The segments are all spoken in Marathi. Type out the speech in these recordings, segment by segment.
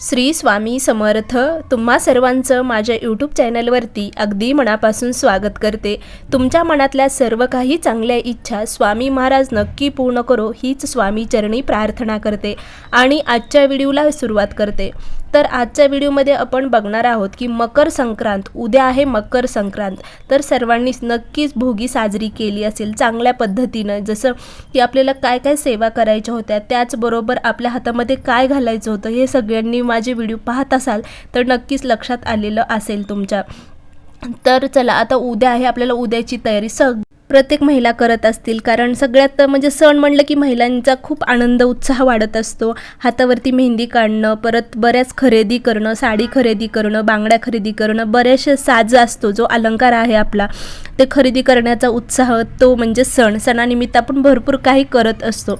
श्री स्वामी समर्थ. तुम्हा सर्वांचं माझ्या यूट्यूब चॅनलवरती अगदी मनापासून स्वागत करते. तुमच्या मनातल्या सर्व काही चांगल्या इच्छा स्वामी महाराज नक्की पूर्ण करो हीच स्वामी चरणी प्रार्थना करते आणि आजच्या व्हिडिओला सुरुवात करते. तर आजच्या व्हिडिओमध्ये आपण बघणार आहोत की मकर संक्रांत उद्या आहे मकर संक्रांत. तर सर्वांनीच नक्कीच भोगी साजरी केली असेल चांगल्या पद्धतीनं. जसं की आपल्याला काय काय सेवा करायच्या होत्या त्याचबरोबर आपल्या हातामध्ये काय घालायचं होतं हे सगळ्यांनी माझे व्हिडिओ पाहत असाल तर नक्कीच लक्षात आलेलं असेल तुमच्या. तर चला आता उद्या आहे आपल्याला उद्याची तयारी. सग प्रत्येक महिला करत असतील. कारण सगळ्यात म्हणजे सण म्हणलं की महिलांचा खूप आनंद उत्साह वाढत असतो. हातावरती मेहंदी काढणं परत बऱ्याच खरेदी करणं साडी खरेदी करणं बांगड्या खरेदी करणं बरेचसे साज असतो जो अलंकार आहे आपला. ते खरेदी करण्याचा उत्साह तो म्हणजे सण. सणानिमित्त आपण भरपूर काही करत असतो.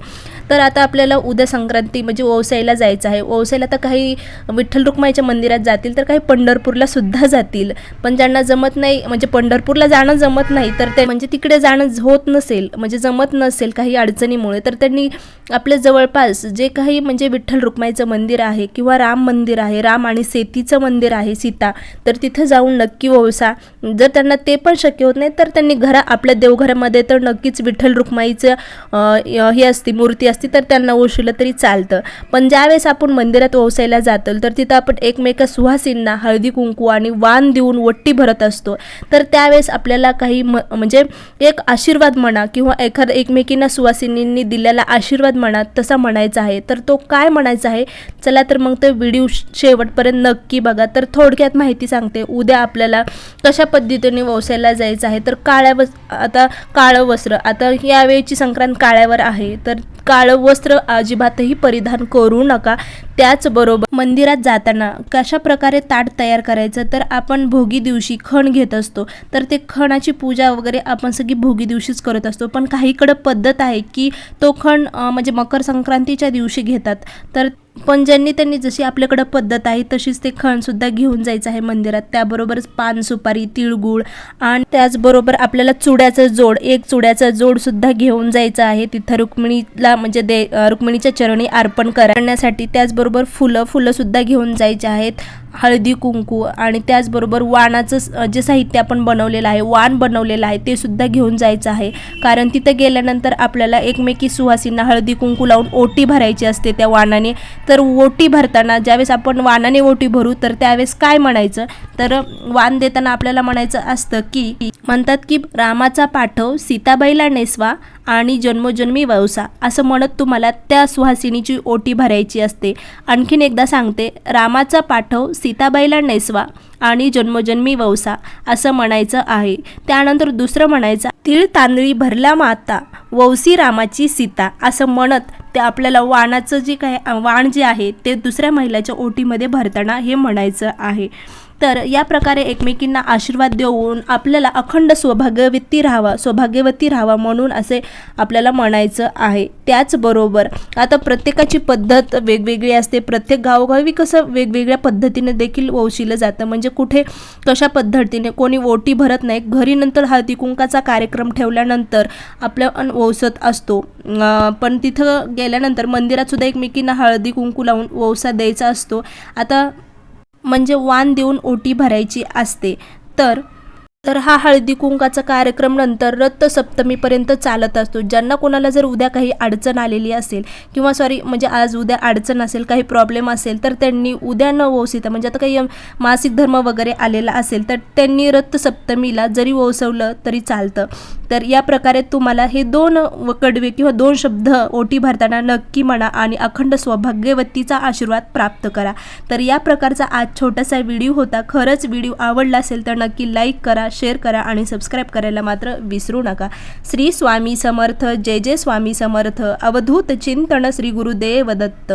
तर आता आपल्याला उद्या संक्रांती म्हणजे ओवसाईला जायचं आहे. ओवसाईला तर काही विठ्ठल रुक्माईच्या मंदिरात जातील तर काही पंढरपूरला सुद्धा जातील. पण ज्यांना जमत नाही म्हणजे पंढरपूरला जाणं जमत नाही तर ते म्हणजे तिकडे जाणं होत नसेल म्हणजे जमत नसेल काही अडचणीमुळे तर त्यांनी आपल्या जवळपास जे काही म्हणजे विठ्ठल रुक्माईचं मंदिर आहे किंवा राम मंदिर आहे राम आणि सेतीचं मंदिर आहे सीता तर तिथं जाऊन नक्की ओवसा. जर त्यांना ते पण शक्य होत नाही तर त्यांनी घरा आपल्या देवघरामध्ये तर नक्कीच विठ्ठल रुक्माईचं हे असते मूर्ती असते तर त्यांना ओळखलं तरी चालतं. पण ज्यावेळेस आपण मंदिरात ओवसायला जातो तर तिथं आपण एकमेका सुहासींना हळदी कुंकू आणि वाण देऊन वट्टी भरत असतो. तर त्यावेळेस आपल्याला काही म म्हणजे एक आशीर्वाद म्हणा किंवा एखाद एकमेकींना सुवासिनींनी दिलेला आशीर्वाद म्हणा तसा म्हणायचा आहे. तर तो काय म्हणायचा आहे? चला तर मग ते व्हिडिओ शेवटपर्यंत नक्की बघा. तर थोडक्यात माहिती सांगते उद्या आपल्याला कशा पद्धतीने व्यवसायाला जायचं आहे? तर काळ्या वस आता काळं वस्त्र आता यावेळीची संक्रांत काळ्यावर आहे. तर काळं वस्त्र अजिबातही परिधान करू नका. त्याचबरोबर मंदिरात जाताना कशा प्रकारे ताट तयार करायचं? तर आपण भोगी दिवशी खण घेत असतो. तर ते खणाची पूजा वगैरे आपण सगळी भोगी दिवशीच करत असतो. पण काहीकडं पद्धत आहे की तो खण म्हणजे मकर संक्रांतीच्या दिवशी घेतात. तर पण ज्यांनी त्यांनी जशी आपल्याकडं पद्धत आहे तशीच ते खणसुद्धा घेऊन जायचं आहे मंदिरात. त्याबरोबरच पान सुपारी तिळगुळ आणि त्याचबरोबर आपल्याला चुड्याचं जोड एक चुड्याचं जोडसुद्धा घेऊन जायचं आहे. तिथं रुक्मिणीला म्हणजे दे रुक्मिणीच्या चरणी अर्पण करण्यासाठी त्याचबरोबर फुलं फुलंसुद्धा घेऊन जायचे आहेत. हळदी कुंकू आणि त्याचबरोबर वाणाचं जे साहित्य आपण बनवलेलं आहे वाण बनवलेलं आहे ते सुद्धा घेऊन जायचं आहे. कारण तिथं गेल्यानंतर आपल्याला एकमेकी सुहासींना हळदी कुंकू लावून ओटी भरायची असते त्या वाणाने. तर ओटी भरताना ज्यावेळेस आपण वाणाने ओटी भरू तर त्यावेळेस काय म्हणायचं? तर वाण देताना आपल्याला म्हणायचं असतं की म्हणतात की रामाचा पाठव सीताबाईला नेसवा आणि जन्मोजन्मी ववसा असं म्हणत तुम्हाला त्या सुहासिनीची ओटी भरायची असते. आणखीन एकदा सांगते रामाचा पाठव सीताबाईला नेसवा आणि जन्मोजन्मी ववसा असं म्हणायचं आहे. त्यानंतर दुसरं म्हणायचं तिळ तांदळी भरला माता वौसी रामाची सीता असं म्हणत ते आपल्याला वाणाचं जे काय वाण जे आहे ते दुसऱ्या महिलाच्या ओटीमध्ये भरताना हे म्हणायचं आहे. तर या प्रकारे एकमेकींना आशीर्वाद देऊन आपल्याला अखंड सौभाग्यवती राहावा सौभाग्यवती राहावा म्हणून असे आपल्याला म्हणायचं आहे. त्याचबरोबर आता प्रत्येकाची पद्धत वेगवेगळी असते. प्रत्येक गावोगावी कसं वेगवेगळ्या पद्धतीने देखील ओशिलं जातं. म्हणजे कुठे कशा पद्धतीने कोणी ओटी भरत नाही. घरी नंतर हळदी कुंकाचा कार्यक्रम ठेवल्यानंतर आपल्या अन असतो. पण तिथं गेल्यानंतर मंदिरात सुद्धा एकमेकींना हळदी कुंकू लावून वौसा द्यायचा असतो. आता म्हणजे वाण देऊन ओटी भरायची असते. तर तर हा हळदी कुंकाचा कार्यक्रम नंतर रथसप्तमीपर्यंत चालत असतो. ज्यांना कोणाला जर उद्या काही अडचण आलेली असेल किंवा सॉरी म्हणजे आज उद्या अडचण असेल काही प्रॉब्लेम असेल तर त्यांनी उद्या न वोसिता म्हणजे आता काही मासिक धर्म वगैरे आलेला असेल तर त्यांनी रथसप्तमीला जरी ओसवलं तरी चालतं. तर या प्रकारे तुम्हाला हे दोन व- कडवे किंवा दोन शब्द ओटी भरताना नक्की म्हणा आणि अखंड सौभाग्यवतीचा आशीर्वाद प्राप्त करा. तर या प्रकारचा आज छोटासा व्हिडिओ होता. खरंच व्हिडिओ आवडला असेल तर नक्की लाईक करा शेअर करा आणि सबस्क्राईब करायला मात्र विसरू नका. श्री स्वामी समर्थ जय जय स्वामी समर्थ अवधूत चिंतन श्री गुरुदेव दत्त.